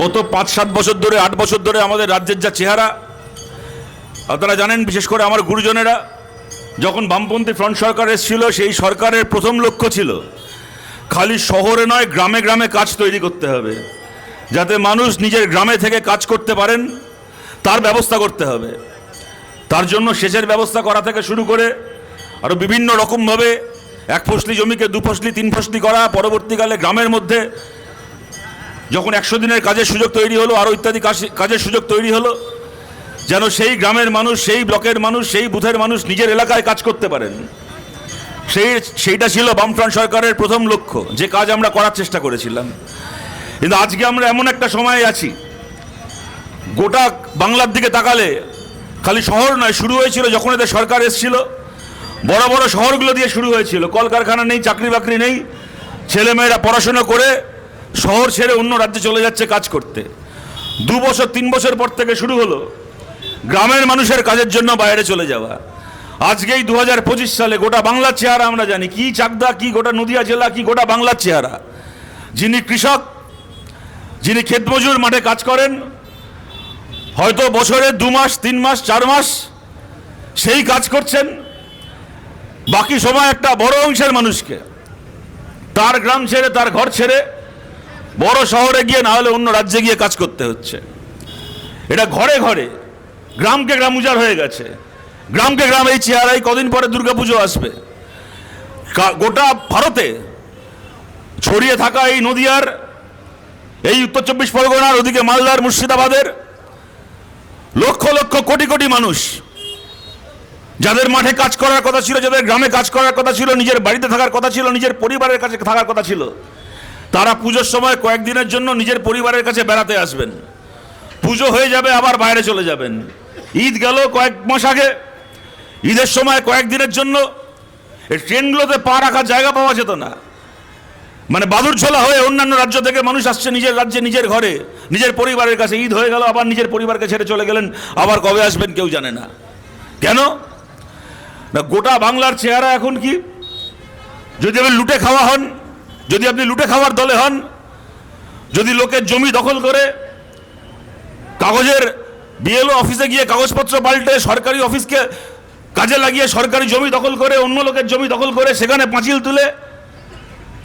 গত পাঁচ, সাত বছর ধরে, আট বছর ধরে আমাদের রাজ্যের যা চেহারা আপনারা জানেন, বিশেষ করে আমার গুরুজনেরা, যখন বামপন্থী ফ্রন্ট সরকার এসেছিল, সেই সরকারের প্রথম লক্ষ্য ছিল, খালি শহরে নয়, গ্রামে গ্রামে কাজ তৈরি করতে হবে, যাতে মানুষ নিজের গ্রামে থেকে কাজ করতে পারেন, তার ব্যবস্থা করতে হবে। তার জন্য সেচের ব্যবস্থা করা থেকে শুরু করে আরও বিভিন্ন রকমভাবে, এক ফসলি জমিকে, দু ফসলি, তিন ফসলি করা, পরবর্তীকালে গ্রামের মধ্যে যখন একশো দিনের কাজের সুযোগ তৈরি হলো আরও ইত্যাদি কাজের সুযোগ তৈরি হলো, যেন সেই গ্রামের মানুষ, সেই ব্লকের মানুষ, সেই বুথের মানুষ নিজের এলাকায় কাজ করতে পারেন। সেই, সেইটা ছিল বামফ্রন্ট সরকারের প্রথম লক্ষ্য, যে কাজ আমরা করার চেষ্টা করেছিলাম। কিন্তু আজকে আমরা এমন একটা সময়ে আছি, গোটা বাংলার দিকে তাকালে, খালি শহর নয়, শুরু হয়েছিল যখন এদের সরকার এসেছিল, বড় বড় শহরগুলো দিয়ে শুরু হয়েছিল। কলকারখানা নেই, চাকরি বাকরি নেই, ছেলেমেয়েরা পড়াশোনা করে শহর ছেড়ে অন্য রাজ্যে চলে যাচ্ছে কাজ করতে। দু বছর, তিন বছর পর থেকে শুরু হলো গ্রামের মানুষের কাজের জন্য বাইরে চলে যাওয়া। আজকেই দু হাজার পঁচিশ সালে গোটা বাংলার চেহারা আমরা জানি। কি চাকদা, কি গোটা নদিয়া জেলা, কি গোটা বাংলার চেহারা। যিনি কৃষক, যিনি ক্ষেতমজুর মাঠে কাজ করেন, হয়তো বছরে দু মাস, তিন মাস, চার মাস সেই কাজ করছেন। বাকি সময় একটা বড় অংশের মানুষকে। তার গ্রাম ছেড়ে, তার ঘর ছেড়ে বড় শহরে গিয়ে না হলে অন্য রাজ্যে গিয়ে কাজ করতে হচ্ছে। এটা ঘরে ঘরে, গ্রামকে গ্রাম উজাড় হয়ে গেছে। গ্রামকে গ্রাম এই চেহারাই কদিন পরে দুর্গাপুজো আসবে। গোটা ভারতে ছড়িয়ে থাকা এই নদিয়ার, এই উত্তর চব্বিশ পরগনার, ওদিকে মালদার, মুর্শিদাবাদের লক্ষ লক্ষ কোটি কোটি মানুষ যাদের মাঠে কাজ করার কথা ছিল, যাদের গ্রামে কাজ করার কথা ছিল, নিজের বাড়িতে থাকার কথা ছিল, নিজের পরিবারের কাছে থাকার কথা ছিল তারা পুজোর সময় কয়েকদিনের জন্য নিজের পরিবারের কাছে বেড়াতে আসবেন। পুজো হয়ে যাবে, আবার বাইরে চলে যাবেন। ঈদ গেল কয়েক মাস আগে। ঈদের সময় কয়েকদিনের জন্য এই ট্রেনগুলোতে পা রাখার জায়গা পাওয়া যেত না। মানে বাদুরঝোলা হয়ে অন্যান্য রাজ্য থেকে মানুষ আসছে নিজের রাজ্যে, নিজের ঘরে। নিজের পরিবারের কাছে ঈদ হয়ে গেল, আবার নিজের পরিবারকে ছেড়ে চলে গেলেন। আবার কবে আসবেন কেউ জানে না। কেন? না, গোটা বাংলার চেহারা এখন কি? যদি আপনি লুটে খাওয়া হন যদি আপনি লুটে খাওয়ার দলে হন, যদি লোকের জমি দখল করে, কাগজের বিএলও অফিসে গিয়ে কাগজপত্র পাল্টে সরকারি অফিসকে কাজে লাগিয়ে সরকারি জমি দখল করে, অন্য লোকের জমি দখল করে সেখানে পাঁচিল তুলে,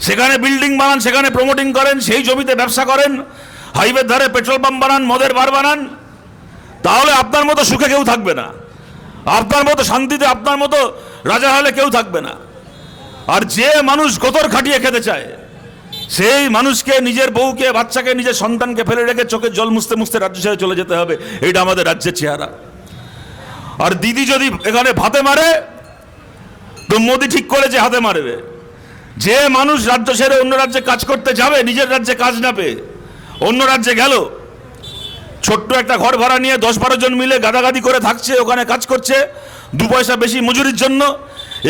সেখানে বিল্ডিং বানান, সেখানে প্রমোটিং করেন, সেই জমিতে ব্যবসা করেন, হাইওয়ের ধারে পেট্রোল পাম্প বানান, মদের বার বানান, তাহলে আপনার মতো সুখে কেউ থাকবে না। আপনার মতো শান্তিতে, আপনার মতো রাজা হলে কেউ থাকবে না। আর যে মানুষ গোতর খাটিয়ে খেতে চায়, সেই মানুষকে, নিজের বউকে, বাচ্চাকে, নিজের সন্তানকে ফেলে রেখে চোখে জল মুছতে মুছতে রাজ্য ছেড়ে চলে যেতে হবে, এটা আমাদের রাজ্যের চেহারা। আর দিদি যদি এখানে ভাতে মারে, তো মোদি ঠিক করেছে হাতে মারবে। যে মানুষ রাজ্য ছেড়ে অন্য রাজ্যে কাজ করতে যাবে, নিজের রাজ্যে কাজ না পেয়ে, অন্য রাজ্যে গেল, ছোট্ট একটা ঘর ভাড়া নিয়ে দশ বারো জন মিলে গাদাগাদি করে থাকছে, ওখানে কাজ করছে দু পয়সা বেশি মজুরির জন্য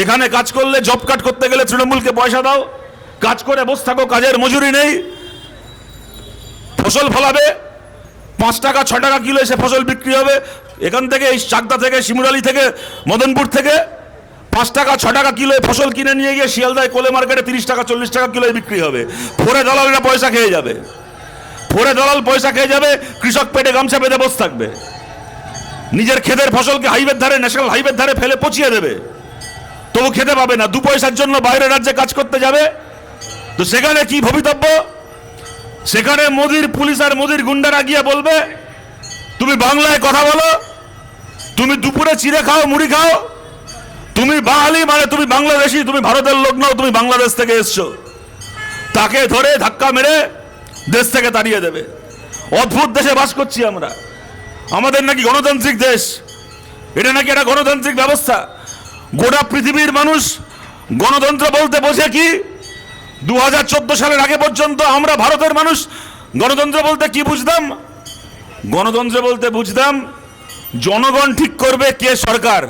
এখানে কাজ করলে জব কাট করতে গেলে তৃণমূলকে পয়সা দাও। কাজ করে বসে থাকো, কাজের মজুরি নেই। ফসল ফলাবে। পাঁচ টাকা, ছ টাকা কিলো এসে ফসল বিক্রি হবে। এখান থেকে এই চাকদা থেকে, শিমুরালি থেকে, মদনপুর থেকে পাঁচ টাকা, ছ টাকা কিলো ফসল কিনে নিয়ে গিয়ে শিয়ালদায় কোলে মার্কেটে তিরিশ টাকা, চল্লিশ টাকা কিলোয় বিক্রি হবে। ফোরে দালালরা পয়সা খেয়ে যাবে। ফোরে দালাল পয়সা খেয়ে যাবে, কৃষক পেটে গামছা বেঁধে বসে থাকবে। নিজের ক্ষেতের ফসলকে হাইওয়ের ধারে, ন্যাশনাল হাইওয়ের ধারে ফেলে পচিয়ে দেবে। তবু খেতে পাবে না, দু পয়সার জন্য বাইরের রাজ্যে কাজ করতে যাবে। তো সেখানে কি ভবিতব্য? সেখানে মোদির পুলিশ আর মোদির গুন্ডারা গিয়ে বলবে, তুমি বাংলায় কথা বলো, তুমি দুপুরে চিড়ে খাও, মুড়ি খাও, তুমি বাঙালি মানে তুমি বাংলাদেশি, তুমি ভারতের লোক নাও, তুমি বাংলাদেশ থেকে এসছো। তাকে ধরে ধাক্কা মেরে দেশ থেকে তাড়িয়ে দেবে। অদ্ভুত দেশে বাস করছি আমরা। আমাদের নাকি গণতান্ত্রিক দেশ। এটা নাকি একটা গণতান্ত্রিক ব্যবস্থা। গোটা পৃথিবীর মানুষ গণতন্ত্র বলতে বোঝে কি? দু হাজার চোদ্দ সালের আগে পর্যন্ত আমরা ভারতের মানুষ গণতন্ত্র বলতে কি বুঝতাম? গণতন্ত্র বলতে বুঝতাম, জনগণ ঠিক করবে কে সরকার।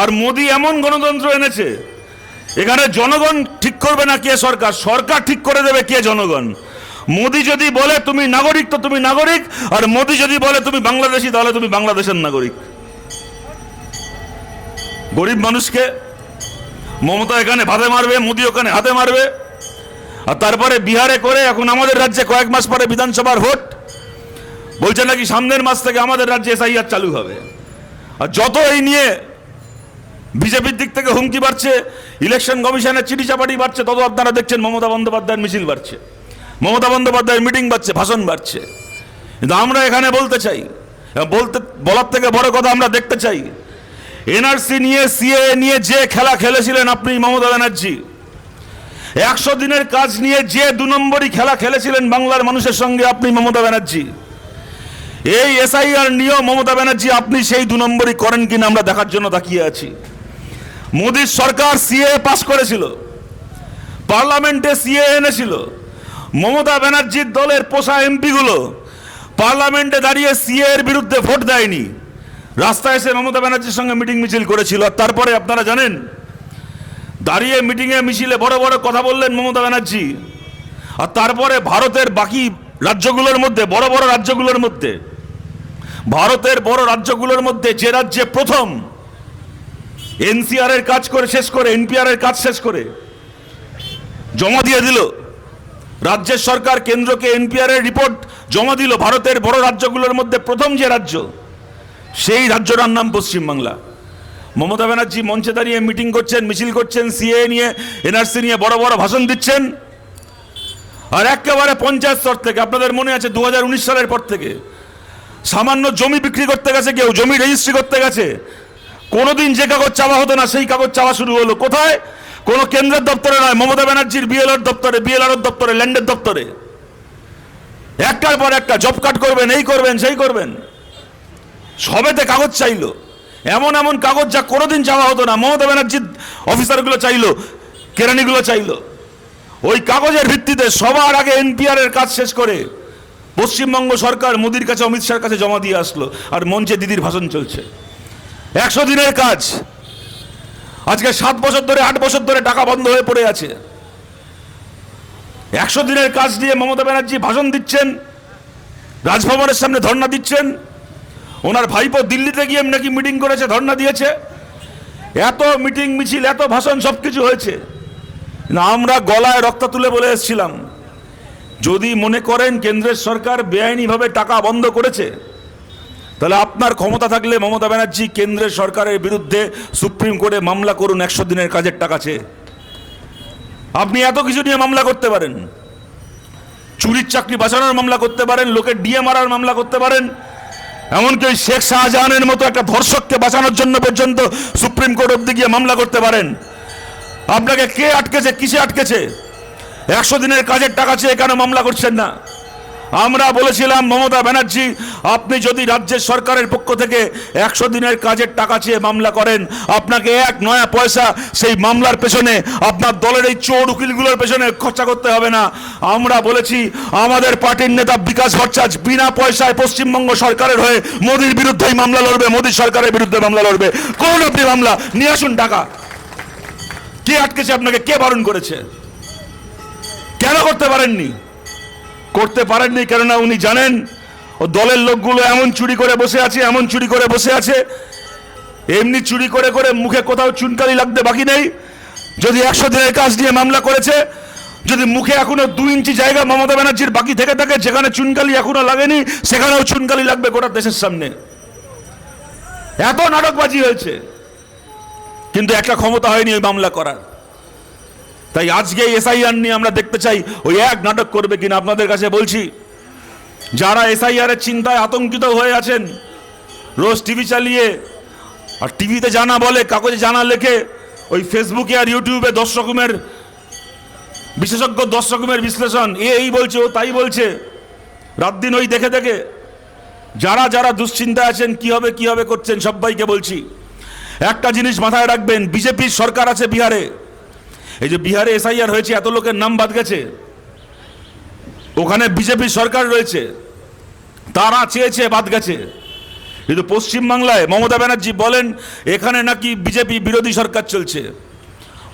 আর মোদি এমন গণতন্ত্র এনেছে, এখানে জনগণ ঠিক করবে না কে সরকার সরকার ঠিক করে দেবে কে জনগণ। মোদি যদি বলে তুমি নাগরিক, তো তুমি নাগরিক। আর মোদি যদি বলে তুমি বাংলাদেশি, তাহলে তুমি বাংলাদেশের নাগরিক। গরিব মানুষকে মমতা এখানে ভাতে মারবে মোদি ওখানে হাতে মারবে। আর তারপরে বিহারে করে এখন আমাদের রাজ্যে কয়েক মাস পরে বিধানসভার ভোট। বলছে নাকি সামনের মাস থেকে আমাদের রাজ্যে এসআইআর চালু হবে। আর যত এই নিয়ে বিজেপির দিক থেকে হুমকি বাড়ছে, ইলেকশন কমিশনের চিঠি চাপাটি বাড়ছে, তত আপনারা দেখছেন মমতা বন্দ্যোপাধ্যায়ের মিছিল বাড়ছে। মমতা বন্দ্যোপাধ্যায়ের মিটিং বাড়ছে, ভাষণ বাড়ছে। কিন্তু আমরা এখানে বলতে চাই বলতে, বলার থেকে বড় কথা আমরা দেখতে চাই এনআরসি নিয়ে সিএ নিয়ে যে খেলা খেলেছিলেন আপনি, মমতা ব্যানার্জি, একশো দিনের কাজ নিয়ে যে দু নম্বরই খেলা খেলেছিলেন বাংলার মানুষের সঙ্গে আপনি, মমতা ব্যানার্জি, এই এসআইআর নিয়েও মমতা ব্যানার্জি আপনি সেই দু নম্বরই করেন কিনা আমরা দেখার জন্য তাকিয়ে আছি। মোদীর সরকার সিএ পাস করেছিল, পার্লামেন্টে সিএ এনেছিল মমতা ব্যানার্জির দলের পোষা এমপিগুলো পার্লামেন্টে দাঁড়িয়ে সিএ এর বিরুদ্ধে ভোট দেয়নি। রাস্তায় এসে মমতা ব্যানার্জির সঙ্গে মিটিং মিছিল করেছিল। আর তারপরে আপনারা জানেন, দাঁড়িয়ে মিটিংয়ে মিছিলে বড় বড় কথা বললেন মমতা ব্যানার্জি। আর তারপরে ভারতের বাকি রাজ্যগুলোর মধ্যে, বড় বড় রাজ্যগুলোর মধ্যে, ভারতের বড় রাজ্যগুলোর মধ্যে যে রাজ্যে প্রথম এনসিআর এর কাজ করে শেষ করে, এনপিআর এর কাজ শেষ করে জমা দিয়ে দিল। রাজ্যের সরকার কেন্দ্রকে এনপিআর এর রিপোর্ট জমা দিল ভারতের বড় রাজ্যগুলোর মধ্যে প্রথম যে রাজ্য, সেই রাজ্যটার নাম পশ্চিমবাংলা। মমতা ব্যানার্জি মঞ্চে দাঁড়িয়ে মিটিং করছেন, মিছিল করছেন সিএ নিয়ে, এনআরসি নিয়ে বড় বড় ভাষণ দিচ্ছেন। আর একেবারে পঞ্চায়েত স্তর থেকে, আপনাদের মনে আছে দু হাজার উনিশ সালের পর থেকে, সামান্য জমি বিক্রি করতে গেছে কেউ, জমি রেজিস্ট্রি করতে গেছে। কোনোদিন যে কাগজ চাওয়া হতো না, সেই কাগজ চাওয়া শুরু হলো। কোথায়? কোনো কেন্দ্রের দপ্তরে নয়, মমতা ব্যানার্জির বিএলআর দপ্তরে বিএলআর দপ্তরে, ল্যান্ডের দপ্তরে। একটার পর একটা, জব কার্ড করবেন, এই করবেন, সেই করবেন। সবেতে কাগজ চাইলো। এমন এমন কাগজ যা কোনোদিন চাওয়া হতো না। মমতা ব্যানার্জির অফিসারগুলো চাইলো, কেরানিগুলো চাইলো। ওই কাগজের ভিত্তিতে সবার আগে এনপিআর এর কাজ শেষ করে পশ্চিমবঙ্গ সরকার মোদির কাছে, অমিত শাহর কাছে জমা দিয়ে আসলো। আর মঞ্চে দিদির ভাষণ চলছে। একশো দিনের কাজ। আজকে সাত বছর ধরে, আট বছর ধরে টাকা বন্ধ হয়ে পড়ে আছে। একশো দিনের কাজ নিয়ে মমতা ব্যানার্জি ভাষণ দিচ্ছেন, রাজভবনের সামনে ধর্ণা দিচ্ছেন, ওনার ভাইপো দিল্লিতে গিয়ে নাকি মিটিং করেছে, ধর্ণা দিয়েছে। এত মিটিং, মিছিল, এত ভাষণ সব কিছু হয়েছে। না, আমরা গলায় রক্ত তুলে বলে এসেছিলাম, যদি মনে করেন কেন্দ্রের সরকার বেআইনিভাবে টাকা বন্ধ করেছে তাহলে আপনার ক্ষমতা থাকলে মমতা ব্যানার্জি কেন্দ্রের সরকারের বিরুদ্ধে সুপ্রিম কোর্টে মামলা করুন, একশো দিনের কাজের টাকা চেয়ে। আপনি এত কিছু নিয়ে মামলা করতে পারেন। চুরির চাকরি বাঁচানোর মামলা করতে পারেন, লোকের ডিএ মারার মামলা করতে পারেন। এমনকি ওই শেখ শাহজাহানের মতো একটা ধর্ষককে বাঁচানোর জন্য পর্যন্ত সুপ্রিম কোর্ট অব্দি গিয়ে মামলা করতে পারেন। আপনাকে কে আটকেছে, কিসে আটকেছে? একশো দিনের কাজের টাকা চেয়ে কেন মামলা করছেন না? আমরা বলেছিলাম, মমতা ব্যানার্জি, আপনি যদি রাজ্যের সরকারের পক্ষ থেকে একশো দিনের কাজের টাকা চেয়ে মামলা করেন, আপনাকে এক নয়া পয়সা সেই মামলার পেছনে, আপনার দলের এই চোর উকিলগুলোর পেছনে খরচা করতে হবে না। আমরা বলেছি, আমাদের পার্টির নেতা বিকাশ ভট্টাচ বিনা পয়সায় পশ্চিমবঙ্গ সরকারের হয়ে মোদির বিরুদ্ধেই মামলা লড়বে, মোদী সরকারের বিরুদ্ধে মামলা লড়বে। কোন আপনি মামলা, নিয়ে আসুন টাকা। কে আটকেছে আপনাকে? কে বারণ করেছে? কেন করতে পারেননি? করতে পারেননি কেননা উনি জানেন ও দলের লোকগুলো এমন চুরি করে বসে আছে, এমন চুরি করে বসে আছে। এমনি চুরি করে করে মুখে কোথাও চুনকালি লাগতে বাকি নেই। যদি একশো দিনের কাজ নিয়ে মামলা করেছে, যদি মুখে এখনও দু ইঞ্চি জায়গা মমতা ব্যানার্জির বাকি থেকে থাকে, যেখানে চুনকালি এখনও লাগেনি, সেখানেও চুনকালি লাগবে গোটা দেশের সামনে। এত নাটকবাজি হয়েছে। কিন্তু একটা ক্ষমতা হয়নি ওই মামলা করার। তাই আজকে এসআইআর নিয়ে আমরা দেখতে চাই ওই এক নাটক করবে কিনা আপনাদের কাছে বলছি। যারা এসআইআর এর চিন্তায় আতঙ্কিত হয়ে আছেন, রোজ টিভি চালিয়ে, আর টিভিতে জানা বলে, কাগজে জানা লেখে, ওই ফেসবুকে আর ইউটিউবে দশ রকমের বিশেষজ্ঞ, দশ রকমের বিশ্লেষণ, এ এই বলছে, ও তাই বলছে। রাত দিন ওই দেখে দেখে, যারা যারা দুশ্চিন্তায় আছেন, কি হবে কি হবে করছেন, সবাইকে বলছি। একটা জিনিস মাথায় রাখবেন, বিজেপির সরকার আছে বিহারে। এই যে বিহারে এসআইআর হয়েছে, এত লোকের নাম বাদ গেছে। ওখানে বিজেপি সরকার রয়েছে, তারা চেয়েছে বাদ গেছে। কিন্তু পশ্চিমবাংলায় মমতা ব্যানার্জি বলেন, এখানে নাকি বিজেপি বিরোধী সরকার চলছে।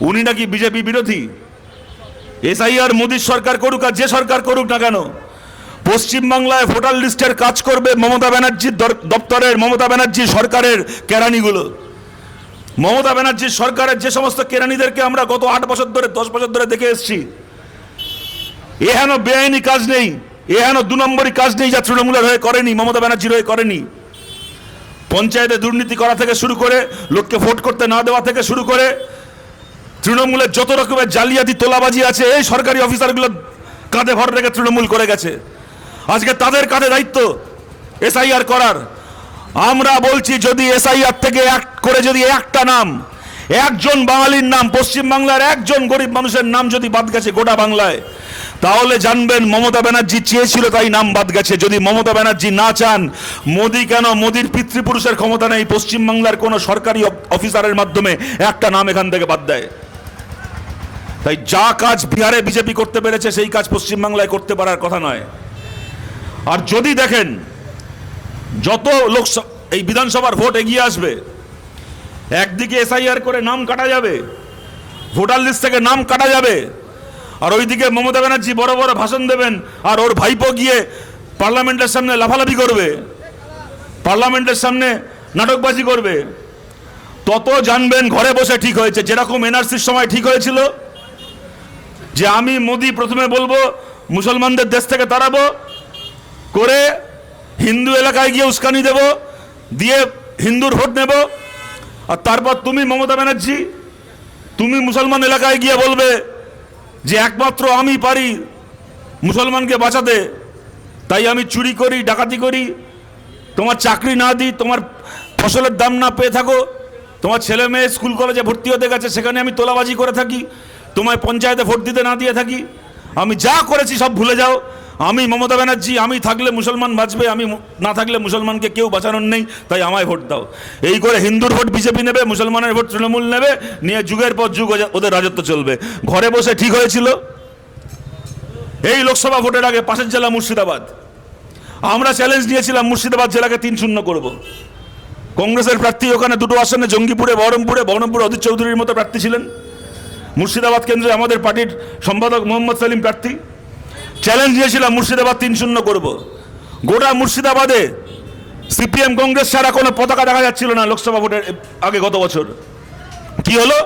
উনি নাকি বিজেপি বিরোধী। এসআইআর মোদীর সরকার করুক আর যে সরকার করুক না কেন, পশ্চিমবাংলায় ভোটার লিস্টের কাজ করবে মমতা ব্যানার্জির দপ্তরের, মমতা ব্যানার্জি সরকারের কেরানিগুলো। মমতা ব্যানার্জির সরকারের যে সমস্ত কেরানিদেরকে আমরা গত আট বছর ধরে, দশ বছর ধরে দেখে এসেছি এহেন বেআইনি কাজ নেই, এ হেন দু নম্বরই কাজ নেই যা তৃণমূলের হয়ে করেনি, মমতা ব্যানার্জির হয়ে করেনি। পঞ্চায়েতে দুর্নীতি করা থেকে শুরু করে, লোককে ভোট করতে না দেওয়া থেকে শুরু করে, তৃণমূলের যত রকমের জালিয়াতি তোলাবাজি আছে, এই সরকারি অফিসারগুলো কাঁধে ভর রেখে তৃণমূল করে গেছে। আজকে তাদের কাঁধে দায়িত্ব এসআইআর করার। আমরা বলছি যদি এসআইআর থেকে এক করে যদি একটা নাম, একজন বাঙালির নাম পশ্চিমবাংলার একজন গরিব মানুষের নাম যদি বাদ গেছে গোটা বাংলায়, তাহলে জানবেন মমতা ব্যানার্জি চেয়েছিল তাই নাম বাদ গেছে। যদি মমতা ব্যানার্জি না চান, মোদি কেন মোদির পিতৃপুরুষের ক্ষমতা নেই? পশ্চিমবাংলার কোনো সরকারি অফ- অফিসারের মাধ্যমে একটা নাম এখান থেকে বাদ দেয়। তাই যা কাজ বিহারে বিজেপি করতে পেরেছে, সেই কাজ পশ্চিমবাংলায় করতে পারার কথা নয়। আর যদি দেখেন যত লোকসভা এই বিধানসভার ভোট এগিয়ে আসবে, একদিকে এসআইআর করে নাম কাটা যাবে, ভোটার লিস্ট থেকে নাম কাটা যাবে, আর ওইদিকে মমতা ব্যানার্জি বড় বড় ভাষণ দেবেন, আর ওর ভাইপো গিয়ে পার্লামেন্টের সামনে লাফালাফি করবে, পার্লামেন্টের সামনে নাটকবাজি করবে। তত জানবেন ঘরে বসে ঠিক হয়েছে, যেরকম এনআরসির সময় ঠিক হয়েছিল, যে আমি মোদি প্রথমে বলব, মুসলমানদের দেশ থেকে তাড়াবো, করে হিন্দু এলাকায় গিয়ে উস্কানি দেব, দিয়ে হিন্দুর ভোট নেব। আর তারপর তুমি মমতা ব্যানার্জি, তুমি মুসলমান এলাকায় গিয়ে বলবে যে একমাত্র আমি পারি মুসলমানকে বাঁচাতে, তাই আমি চুরি করি, ডাকাতি করি। তোমার চাকরি না দিই, তোমার ফসলের দাম না পেয়ে থাকো। তোমার ছেলে মেয়ে স্কুল কলেজে ভর্তি হতে গেছে, সেখানে আমি তোলাবাজি করে থাকি। তোমায় পঞ্চায়েতে ভোট দিতে না দিয়ে থাকি। আমি যা করেছি সব ভুলে যাও। আমি মমতা ব্যানার্জি, আমি থাকলে মুসলমান বাঁচবে, আমি না থাকলে মুসলমানকে কেউ বাঁচানোর নেই, তাই আমায় ভোট দাও। এই করে হিন্দুর ভোট বিজেপি নেবে, মুসলমানের ভোট তৃণমূল নেবে, নিয়ে যুগের পর যুগ ওদের রাজত্ব চলবে। ঘরে বসে ঠিক হয়েছিল? এই লোকসভা ভোটের আগে পাশের জেলা মুর্শিদাবাদ। আমরা চ্যালেঞ্জ নিয়েছিলাম মুর্শিদাবাদ জেলাকে তিন শূন্য করব। কংগ্রেসের প্রার্থী ওখানে দুটো আসনে, জঙ্গিপুরে, বহরমপুরে বহরমপুরে অজিত চৌধুরীর মতো প্রার্থী ছিলেন। মুর্শিদাবাদ কেন্দ্রে আমাদের পার্টির সম্পাদক মোহাম্মদ সালিম প্রার্থী। চ্যালেঞ্জ নিয়েছিলাম মুর্শিদাবাদ তিন শূন্য করব। গোটা মুর্শিদাবাদে সিপিএম কংগ্রেস ছাড়া কোনো পতাকা দেখা যাচ্ছিল না লোকসভা ভোটের আগে গত বছর। কি হলো?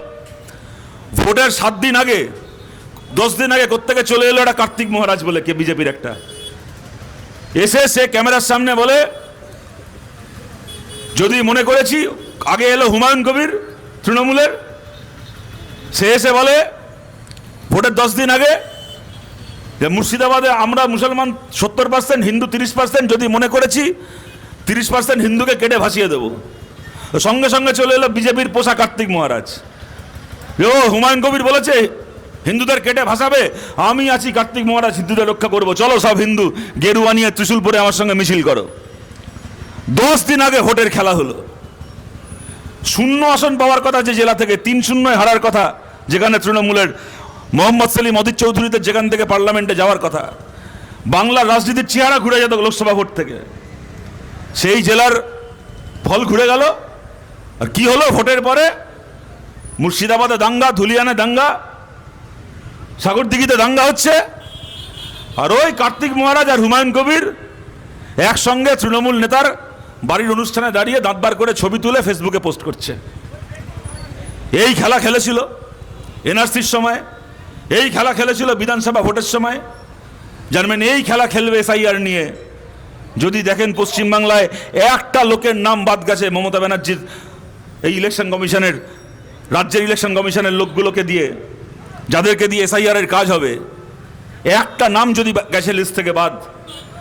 ভোটের সাত দিন আগে, দশ দিন আগে কোত্থেকে চলে এলো একটা কার্তিক মহারাজ বলে, কে বিজেপির একটা। এসে সে ক্যামেরার সামনে বলে, যদি মনে করেছি, আগে এলো হুমায়ুন কবির, তৃণমূলের। সে এসে বলে, ভোটের দশ দিন আগে যে মুর্শিদাবাদে আমরা মুসলমান সত্তর পার্সেন্ট হিন্দু তিরিশ পার্সেন্ট যদি মনে করেছি, তিরিশ পার্সেন্ট হিন্দুকে কেটে ভাসিয়ে দেবো। সঙ্গে সঙ্গে চলে এলো বিজেপির পোষা কার্তিক মহারাজ। ও, হুমায়ুন কবির বলেছে, হিন্দুদের কেটে ভাসাবে, আমি আছি কার্তিক মহারাজ, হিন্দুদের রক্ষা করব। চলো সব হিন্দু, গেরুয়া নিয়ে ত্রিশুল পরে আমার সঙ্গে মিছিল করো। দশ দিন আগে ভোটের খেলা হলো। শূন্য আসন পাওয়ার কথা যে জেলা থেকে, তিন শূন্যয় হারার কথা, যেখানে তৃণমূলের মোহাম্মদ সেলিম অদিত চৌধুরীদের যেখান থেকে পার্লামেন্টে যাওয়ার কথা, বাংলার রাজনীতির চেহারা ঘুরে যেত লোকসভা ভোট থেকে। সেই জেলার ফল ঘুরে গেল। আর কি হলো ভোটের পরে? মুর্শিদাবাদে দাঙ্গা, ধুলিয়ানে দাঙ্গা, সাগরদিঘিতে দাঙ্গা হচ্ছে। আর ওই কার্তিক মহারাজ আর হুমায়ুন কবির একসঙ্গে তৃণমূল নেতার বাড়ির অনুষ্ঠানে দাঁড়িয়ে দাঁতবার করে ছবি তুলে ফেসবুকে পোস্ট করছে। এই খেলা খেলেছিল এনআরসির সময়। এই খেলা খেলেছিল বিধানসভা ভোটের সময়। জানবেন, এই খেলা খেলবে এসআইআর নিয়ে। যদি দেখেন পশ্চিমবাংলায় একটা লোকের নাম বাদ গেছে, মমতা ব্যানার্জির এই ইলেকশন কমিশনের, রাজ্যের ইলেকশন কমিশনের লোকগুলোকে দিয়ে। যাদেরকে দিয়ে এসআইআর এর কাজ হবে। একটা নাম যদি গেছে লিস্ট থেকে বাদ,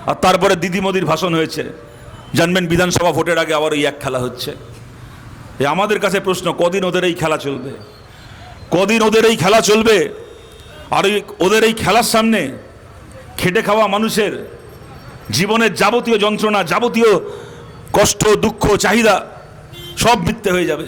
আর তারপরে দিদি মোদির ভাষণ হয়েছে। জানবেন, বিধানসভা ভোটের আগে আবার এই এক খেলা হচ্ছে। আমাদের কাছে প্রশ্ন, কদিন ওদের এই খেলা চলবে? কদিন ওদের এই খেলা চলবে? আর ওই ওদের এই খেলার সামনে খেটে খাওয়া মানুষের জীবনের যাবতীয় যন্ত্রণা, যাবতীয় কষ্ট, দুঃখ, চাহিদা সব মিথ্যে হয়ে যাবে।